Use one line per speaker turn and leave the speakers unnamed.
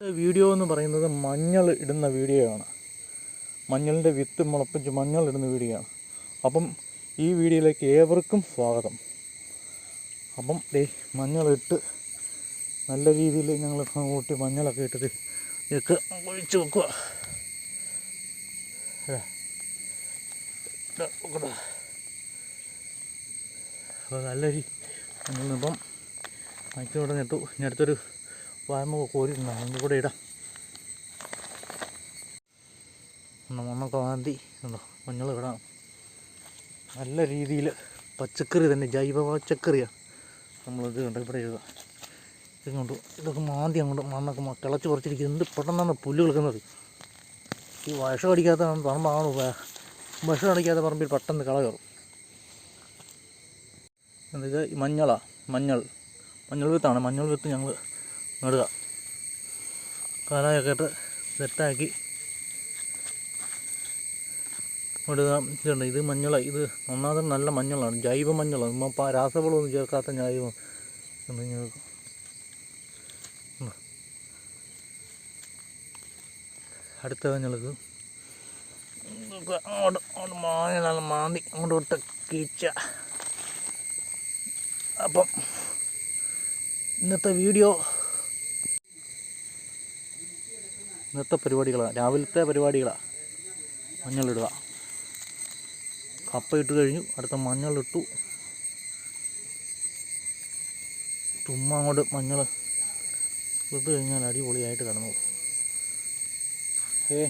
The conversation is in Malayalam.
വീഡിയോ എന്ന് പറയുന്നത് മഞ്ഞൾ ഇടുന്ന വീഡിയോ ആണ്. മഞ്ഞളിന്റെ വിത്ത് മുളപ്പിച്ച് മഞ്ഞൾ ഇടുന്ന വീഡിയോ ആണ്. അപ്പം ഈ വീഡിയോയിലേക്ക് ഏവർക്കും സ്വാഗതം. അപ്പം ദേ മഞ്ഞളിട്ട് നല്ല രീതിയിൽ ഞങ്ങൾ കൂട്ടി മഞ്ഞളൊക്കെ ഇട്ടിട്ട് ഇതൊക്കെ ഒഴിച്ച് വെക്കുക. അപ്പോൾ നല്ല രീതി നമ്മളിപ്പം മയക്കോടെ നിട്ടു ഇനി അടുത്തൊരു വായ്മ കോരിയിട്ടുണ്ട് അതിന്റെ കൂടെ ഇടാം. മണ്ണൊക്കെ മാന്തി ഉണ്ടോ മഞ്ഞൾ ഇടാം നല്ല രീതിയിൽ പച്ചക്കറി തന്നെ ജൈവ പച്ചക്കറിയാണ് നമ്മളിത് കണ്ട ഇവിടെ ഇടുക ഇങ്ങോട്ട് ഇതൊക്കെ മാന്തി അങ്ങോട്ട് മണ്ണൊക്കെ കിളച്ച് കുറച്ചിരിക്കും എന്ത് പെട്ടെന്നാണ് പുല്ല് കിളുക്കുന്നത് ഈ വിഷം അടിക്കാത്ത പറമ്പാണ്? വിഷം അടിക്കാത്ത പറമ്പിൽ പെട്ടെന്ന് കള കയറും. എന്താ ഈ മഞ്ഞളാണ് മഞ്ഞൾ. മഞ്ഞൾ വിത്താണ് മഞ്ഞൾ വിത്ത് ഞങ്ങൾ നടുക കാലായൊക്കെ ഇട്ട് സെറ്റാക്കി. ഇടുക ഇതുണ്ട്. ഇത് മഞ്ഞൾ ഇത് ഒന്നാമത് നല്ല മഞ്ഞളാണ്. ജൈവ മഞ്ഞളാണ് രാസവളമൊന്നും ചേർക്കാത്ത ജൈവം അടുത്ത മഞ്ഞൾക്ക് അങ്ങോട്ട് അങ്ങോട്ട് മാന്തി. അങ്ങോട്ട് വിട്ട് കീച്ച. അപ്പം ഇന്നത്തെ വീഡിയോ ഇന്നത്തെ പരിപാടികളാണ് രാവിലത്തെ പരിപാടികളാണ് മഞ്ഞളിടുക. കപ്പ ഇട്ട് കഴിഞ്ഞു. അടുത്ത മഞ്ഞളിട്ടു. ചുമ്മാ അങ്ങോട്ട് മഞ്ഞൾ ഇട്ട് കഴിഞ്ഞാൽ അടിപൊളിയായിട്ട് കിടന്നു ഏ